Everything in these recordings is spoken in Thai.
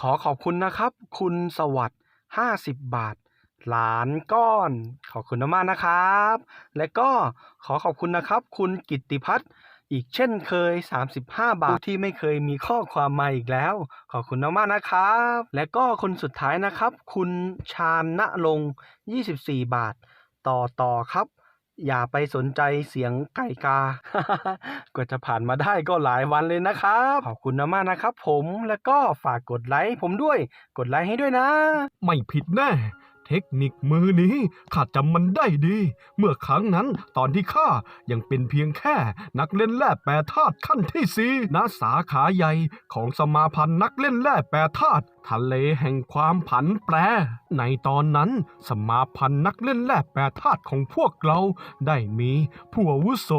ขอขอบคุณนะครับ คุณสวัสดิ์50 บาท หลานก้อน ขอบคุณมากนะครับ และก็ขอขอบคุณนะครับ คุณกิติพัฒน์อีกเช่นเคย 35 บาทที่ไม่เคยมีข้อความมาอีกแล้ว ขอบคุณมากๆนะครับ และก็คนสุดท้ายนะครับ คุณชาญณลงค์24 บาท ต่อต่อครับ อย่าไปสนใจเสียงไก่กา กว่าจะผ่านมาได้ก็หลายวันเลยนะครับ ขอบคุณมากนะครับผมแล้วก็ฝากกดไลค์ผมด้วย กดไลค์ให้ด้วยนะ ไม่ผิดแน่ เทคนิคมือนี้ข้าจำมันได้ดี เมื่อครั้งนั้นตอนที่ข้ายังเป็นเพียงแค่นักเล่นแร่แปรธาตุขั้นที่สี่ณสาขาใหญ่ของสมาพันธ์นักเล่นแร่แปรธาตุ ทะเลแห่งความผันแปร ในตอนนั้นสมาพันธ์นักเล่นแร่แปรธาตุของพวกเราได้มีผู้อาวุโส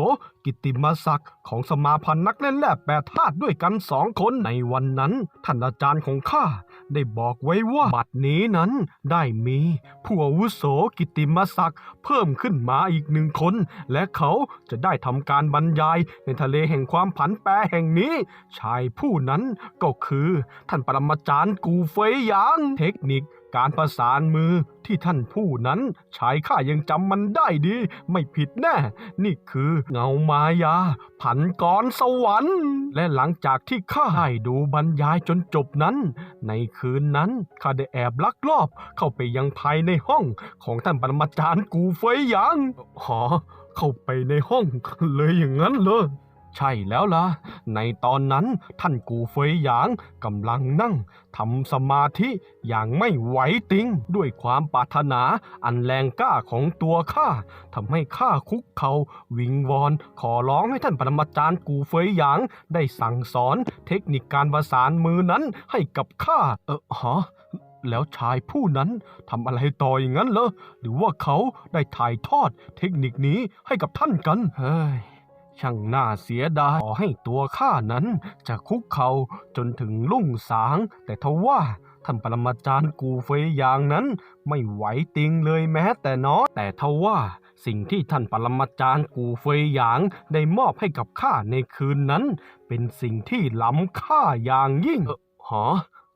กิตติมศักดิ์ของสมาพันธ์นักเล่นแร่แปรธาตุด้วยกันสองคนในวันนั้น ท่านอาจารย์ของข้าได้บอกไว้ว่าบัดนี้นั้นได้มีผู้อาวุโสกิตติมศักดิ์เพิ่มขึ้นมาอีกหนึ่งคน และเขาจะได้ทำการบรรยายในทะเลแห่งความผันแปรแห่งนี้ ชายผู้นั้นก็คือท่านปรมาจารย์กูเฟยหยาง เทคนิคการประสานมือที่ท่านผู้นั้นชายข้ายังจำมันได้ดี ไม่ผิดแน่ นี่คือเงามายา ผันกรสวรรค์ และหลังจากที่ข้าได้ดูบรรยายจนจบนั้น ในคืนนั้นข้าได้แอบลักลอบเข้าไปยังภายในห้องของท่านปรมาจารย์กูเฟยหยางหอเข้าไปในห้องเลยอย่างนั้นเลย ใช่แล้วล่ะ ในตอนนั้นท่านกูเฟยหยางกำลังนั่งทำสมาธิอย่างไม่ไหวติง ด้วยความปรารถนาอันแรงกล้าของตัวข้าทำให้ข้าคุกเขาวิงวอน ขอร้องให้ท่านปรมาจารย์กูเฟยหยาง ได้สั่งสอนเทคนิคการประสานมือนั้นให้กับข้าเออฮะแล้วชายผู้นั้นทำอะไรต่ออย่างนั้นเหรอหรือว่าเขาได้ถ่ายทอดเทคนิคนี้ให้กับท่านกันเฮ้ย ช่างน่าเสียดายขอให้ตัวข้านั้นจะคุกเขาจนถึงลุ่งสาง แต่ทว่าท่านปรมาจารย์กูเฟยยางนั้น ไม่ไหวติงเลยแม้แต่น้อยแต่ทว่าสิ่งที่ท่านปรมาจารย์กูเฟยหยางได้มอบให้กับข้าในคืนนั้น เป็นสิ่งที่ล้ำค่าอย่างยิ่งเออหอ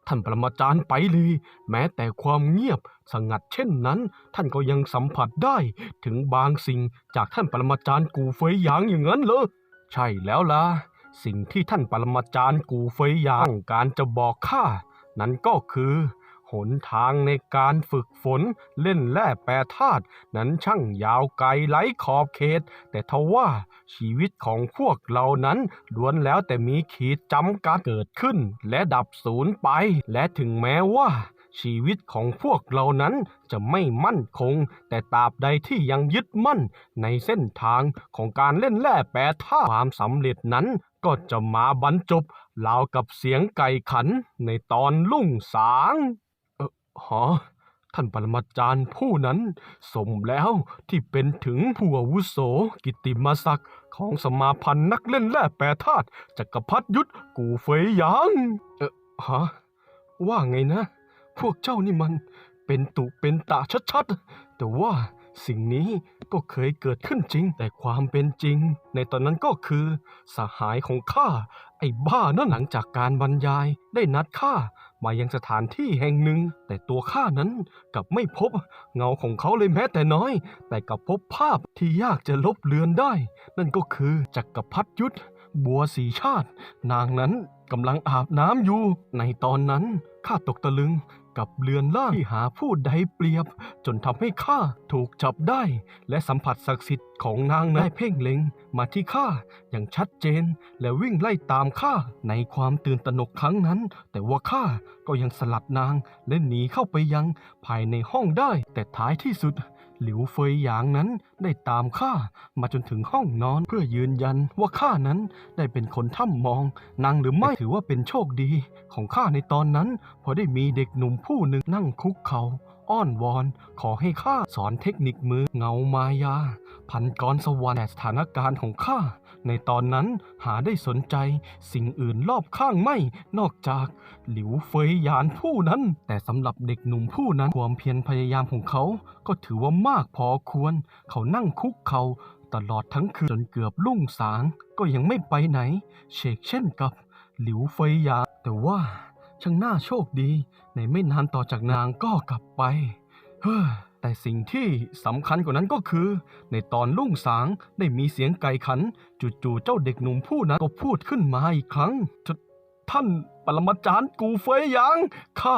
ท่านปรมาจารย์ไปเลย แม้แต่ความเงียบสงัดเช่นนั้น ท่านก็ยังสัมผัสได้ ถึงบางสิ่งจากท่านปรมาจารย์กูเฟยหยางอย่างนั้นเหรอใช่แล้วล่ะสิ่งที่ท่านปรมาจารย์กูเฟยหยางต้องการจะบอกข้านั้นก็คือ หนทางในการฝึกฝนเล่นแร่แปรธาตุนั้นช่างยาวไกลไร้ขอบเขต แต่ทว่าชีวิตของพวกเรานั้นล้วนแล้วแต่มีขีดจำกัดเกิดขึ้น และดับสูญไป และถึงแม้ว่าชีวิตของพวกเรานั้นจะไม่มั่นคง แต่ตราบใดที่ยังยึดมั่นในเส้นทางของการเล่นแร่แปรธาตุความสำเร็จนั้นก็จะมาบรรจบราวกับเสียงไก่ขันในตอนลุ่งสาง เออฮะท่านปรมาจารย์ผู้นั้น สมแล้วที่เป็นถึงผู้อาวุโสกิตติมศักดิ์ของสมาพันธ์นักเล่นแร่แปรธาตุจักรพรรดิยุทธกูเฟยหยาง เออฮะว่าไงนะ พวกเจ้านี่มันเป็นตุเป็นตาชัดๆ แต่ว่า สิ่งนี้ก็เคยเกิดขึ้นจริง แต่ความเป็นจริง ในตอนนั้นก็คือ สหายของข้า ไอ้บ้านั่นหลังจากการบรรยาย ได้นัดข้ามายังสถานที่แห่งหนึ่ง แต่ตัวข้านั้นกลับไม่พบ เงาของเขาเลยแม้แต่น้อย แต่กลับพบภาพที่ยากจะลบเลือนได้ นั่นก็คือจักรพรรดิยุทธบัวสีชาติ นางนั้นกำลังอาบน้ำอยู่ ในตอนนั้นข้าตกตะลึง กับเรือนล่างที่หาผู้ใดเปรียบ จนทำให้ข้าถูกจับได้ และสัมผัสศักดิ์สิทธิ์ของนางนั้นได้เพ่งเล็งมาที่ข้าอย่างชัดเจน และวิ่งไล่ตามข้าในความตื่นตระหนกครั้งนั้น แต่ว่าข้าก็ยังสลัดนางและหนีเข้าไปยังภายในห้องได้ แต่ท้ายที่สุด หลิวเฟยหยางนั้นได้ตามข้ามาจนถึงห้องนอนเพื่อยืนยันว่าข้านั้นได้เป็นคนถ้ำมองนางหรือไม่ถือว่าเป็นโชคดี ของข้าในตอนนั้น พอได้มีเด็กหนุ่มผู้หนึ่งนั่งคุกเขา อ้อนวอน ขอให้ข้าสอนเทคนิคมือเงามายา พันกรสวรรค์แต่สถานการณ์ของข้าในตอนนั้นหาได้สนใจ สิ่งอื่นรอบข้างไม่ นอกจากหลิวเฟยหยานผู้นั้น แต่สำหรับเด็กหนุ่มผู้นั้นความเพียรพยายามของเขา ก็ถือว่ามากพอควร เขานั่งคุกเขาตลอดทั้งคืนจนเกือบรุ่งสาง ก็ยังไม่ไปไหน เชกเช่นกับหลิวเฟยหยานแต่ว่า ช่างน่าโชคดี ในไม่นานต่อจากนางก็กลับไป เฮ้อแต่สิ่งที่สำคัญกว่านั้นก็คือ ในตอนรุ่งสางได้มีเสียงไก่ขัน จู่ๆเจ้าเด็กหนุ่มผู้นั้นก็พูดขึ้นมาอีกครั้งทท่านปรมาจารย์กูเฟยหยางข้า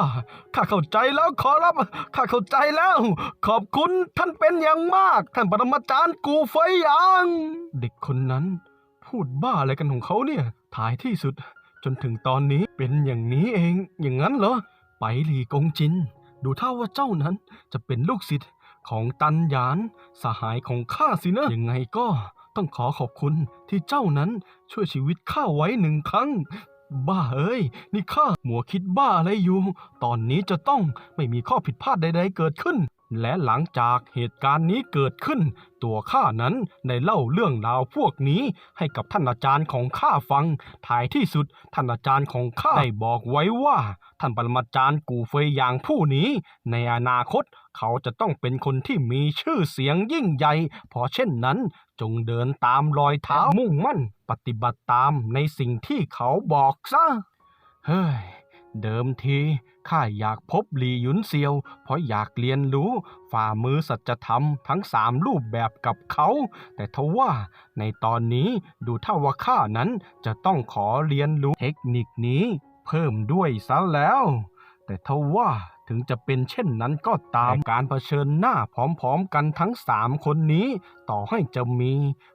ข้าเข้าใจแล้วขอรับข้าเข้าใจแล้ว ขอบคุณท่านเป็นอย่างมาก ท่านปรมาจารย์กูเฟยหยาง เด็กคนนั้น พูดบ้าอะไรกันของเขาเนี่ยท้ายที่สุด จนถึงตอนนี้เป็นอย่างนี้เองอย่างนั้นเหรอ ไปหลีกงจิน ดูท่าว่าเจ้านั้นจะเป็นลูกศิษย์ของตันหยานสหายของข้าสินะยังไงก็ต้องขอขอบคุณที่เจ้านั้นช่วยชีวิตข้าไว้หนึ่งครั้ง บ้าเอ้ย นี่ข้าหมัวคิดบ้าอะไรอยู่ ตอนนี้จะต้องไม่มีข้อผิดพลาดใดๆเกิดขึ้น และหลังจากเหตุการณ์นี้เกิดขึ้น ตัวข้านั้นได้เล่าเรื่องราวพวกนี้ให้กับท่านอาจารย์ของข้าฟัง ท้ายที่สุดท่านอาจารย์ของข้าได้บอกไว้ว่า ท่านปรมาจารย์กูเฟยหยางผู้นี้ ในอนาคตเขาจะต้องเป็นคนที่มีชื่อเสียงยิ่งใหญ่ เพราะเช่นนั้นจงเดินตามรอยเท้ามุ่งมั่น ปฏิบัติตามในสิ่งที่เขาบอกซะ เฮ้ย เดิมที ข้าอยากพบหลีหยุนเซียว เพราะอยากเรียนรู้ฝ่ามือสัจธรรมทั้งสามรูปแบบกับเขา แต่ทว่าในตอนนี้ดูท่าว่าข้านั้นจะต้องขอเรียนรู้เทคนิคนี้ เพิ่มด้วยซะแล้ว แต่ทว่าถึงจะเป็นเช่นนั้นก็ตามการเผชิญหน้าพร้อมๆกันทั้งสามคนนี้ ต่อให้จะมี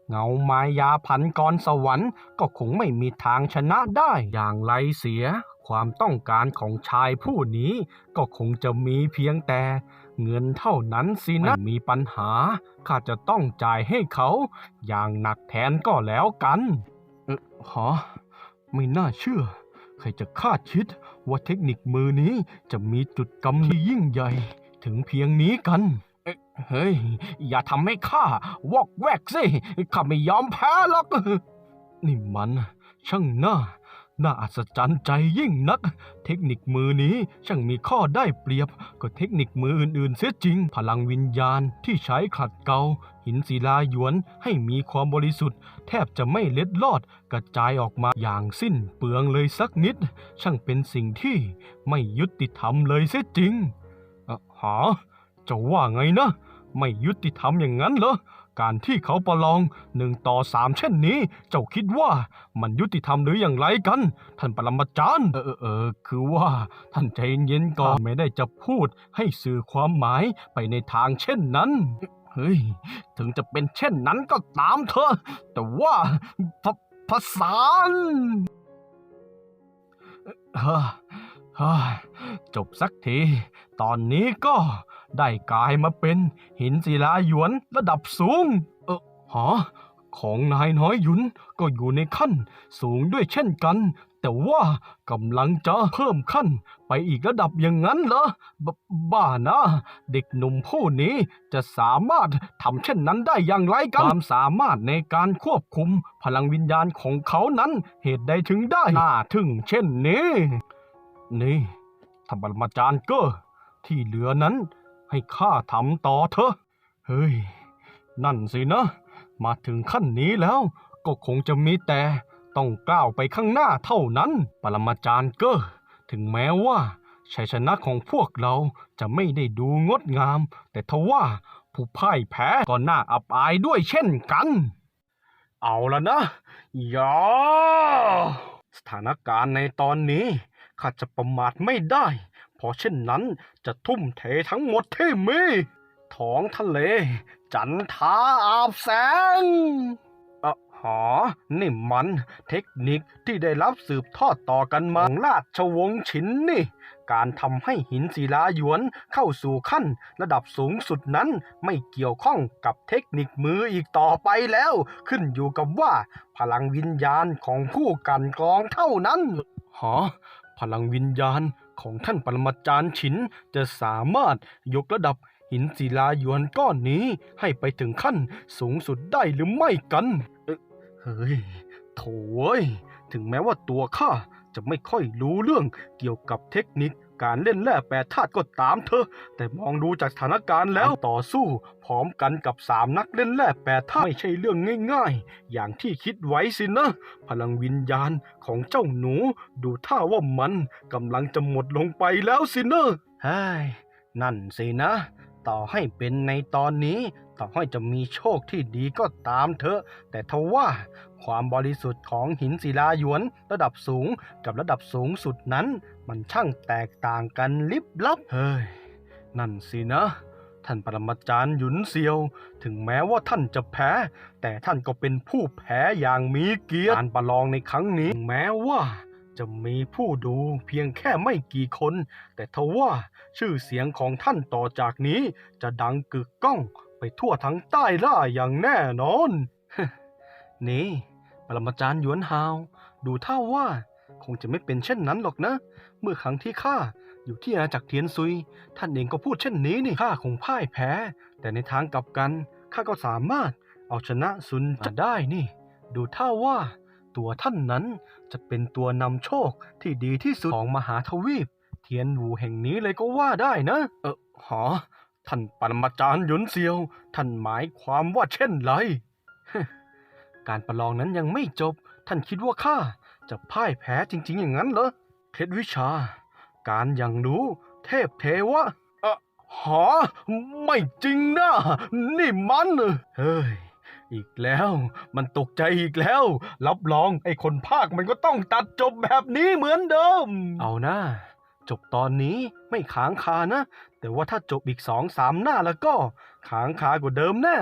เงามายาพันกรสวรรค์ ก็คงไม่มีทางชนะได้อย่างไรเสีย ความต้องการของชายผู้นี้ก็คงจะมีเพียงแต่ เงินเท่านั้นสินะไม่มีปัญหา ข้าจะต้องจ่ายให้เขา อย่างหนักแทนก็แล้วกันเออหอไม่น่าเชื่อ ใครจะคาดคิดว่าเทคนิคมือนี้จะมีจุดกำที่ยิ่งใหญ่ถึงเพียงนี้กันเอ๊ะเฮ้ย อย่าทำให้ข้าวอกแวกสิ ข้าไม่ยอมแพ้หรอก นี่มันช่างน่า น่าอัศจรรย์ใจยิ่งนัก เทคนิคมือนี้ช่างมีข้อได้เปรียบก็เทคนิคมืออื่นๆเสียจริง พลังวิญญาณที่ใช้ขัดเกลาหินศิลาหยวนให้มีความบริสุทธิ์ แทบจะไม่เล็ดลอด กระจายออกมาอย่างสิ้นเปลืองเลยสักนิด ช่างเป็นสิ่งที่ไม่ยุติธรรมเลยเสียจริงอะหาจะว่าไงนะ ไม่ยุติธรรมอย่างนั้นเหรอ การที่เขาประลองหนึ่งต่อสามเช่นนี้ เจ้าคิดว่ามันยุติธรรมหรืออย่างไรกัน ท่านปรมาจารย์ เออเออเออคือว่าท่านใจเย็นๆก่อนไม่ได้จะพูดให้สื่อความหมายไปในทางเช่นนั้นเฮ้ยถึงจะเป็นเช่นนั้นก็ตามเถอะแต่ว่าภาภาษานเฮ้อเฮ้ยจบสักที ตอนนี้ก็ ได้กลายมาเป็นหินศิลาหยวนระดับสูง เออหอของนายน้อยหยุนก็อยู่ในขั้นสูงด้วยเช่นกัน แต่ว่ากำลังจะเพิ่มขั้นไปอีกระดับอย่างนั้นเหรอบบ้านะ เด็กหนุ่มผู้นี้จะสามารถทำเช่นนั้นได้อย่างไรกัน ความสามารถในการควบคุมพลังวิญญาณของเขานั้นเหตุใดถึงได้น่าทึ่งเช่นนี้ นี่ท่านปรมาจารย์เก็ที่เหลือนั้น ให้ข้าทำต่อเถอะ เฮ้ย นั่นสินะ มาถึงขั้นนี้แล้วก็คงจะมีแต่ต้องก้าวไปข้างหน้าเท่านั้น ปรมาจารย์เก็ถึงแม้ว่าชัยชนะของพวกเราจะไม่ได้ดูงดงาม แต่ทว่าผู้พ่ายแพ้ก็น่าอับอายด้วยเช่นกัน เอาละนะยาสถานการณ์ในตอนนี้ข้าจะประมาทไม่ได้ เพราะเช่นนั้นจะทุ่มเททั้งหมดที่มีท้องทะเล จันทาอาบแสงอะหอนี่มันเทคนิคที่ได้รับสืบทอดต่อกันมาของราชวงศ์ฉินนี่ การทำให้หินศิลาหยวนเข้าสู่ขั้นระดับสูงสุดนั้นไม่เกี่ยวข้องกับเทคนิคมืออีกต่อไปแล้ว ขึ้นอยู่กับว่า พลังวิญญาณของผู้กันกรองเท่านั้น หอ พลังวิญญาณ ของท่านปรมาจารย์ฉินจะสามารถยกระดับหินศิลาหยวนก้อนนี้ให้ไปถึงขั้นสูงสุดได้หรือไม่กัน เฮ้ย โถยถึงแม้ว่าตัวข้าจะไม่ค่อยรู้เรื่องเกี่ยวกับเทคนิค การเล่นแร่แปรธาตุก็ตามเธอ แต่มองดูจากสถานการณ์แล้วต่อสู้ พร้อมกันกับสามนักเล่นแร่แปรธาตุไม่ใช่เรื่องง่ายๆ อย่างที่คิดไว้สินะ พลังวิญญาณของเจ้าหนู ดูท่าว่ามันกำลังจะหมดลงไปแล้วสินะเฮ้ยนั่นสินะ ต่อให้เป็นในตอนนี้ ต่อให้จะมีโชคที่ดีก็ตามเถอะ แต่ทว่าความบริสุทธิ์ของหินศิลาหยวนระดับสูงกับระดับสูงสุดนั้น มันช่างแตกต่างกันลิบลับ เฮ้ย นั่นสินะ ท่านปรมาจารย์หยุนเซียว ถึงแม้ว่าท่านจะแพ้ แต่ท่านก็เป็นผู้แพ้อย่างมีเกียรติการประลองในครั้งนี้ แม้ว่า จะมีผู้ดูเพียงแค่ไม่กี่คน แต่ทว่าชื่อเสียงของท่านต่อจากนี้จะดังกึกก้องไปทั่วทั้งใต้ล่าอย่างแน่นอน นี่ปรมาจารย์หยวนฮาว ดูท่าว่า คงจะไม่เป็นเช่นนั้นหรอกนะ เมื่อครั้งที่ข้าอยู่ที่อาณาจักรเทียนซุย ท่านเองก็พูดเช่นนี้นี่ข้าคงพ่ายแพ้ แต่ในทางกลับกันข้าก็สามารถเอาชนะซุนจะได้นี่ ดูท่าว่า ตัวท่านนั้นจะเป็นตัวนำโชคที่ดีที่สุดของมหาทวีป เทียนหูแห่งนี้เลยก็ว่าได้นะ เออหอท่านปรมาจารย์หยุนเซียว ท่านหมายความว่าเช่นไร การประลองนั้นยังไม่จบ ท่านคิดว่าข้าจะพ่ายแพ้จริง ๆ อย่างนั้นเหรอ เคล็ดวิชา การยังรู้ เทพเทวะเอ่อหอ ไม่จริงนะ นี่มันเฮ้ย อีกแล้ว มันตกใจอีกแล้ว รับรองไอ้คนภาคมันก็ต้องตัดจบแบบนี้เหมือนเดิม เอานะ จบตอนนี้ไม่ขางคานะ แต่ว่าถ้าจบอีกสองสามหน้าแล้วก็ขางคากว่าเดิมแน่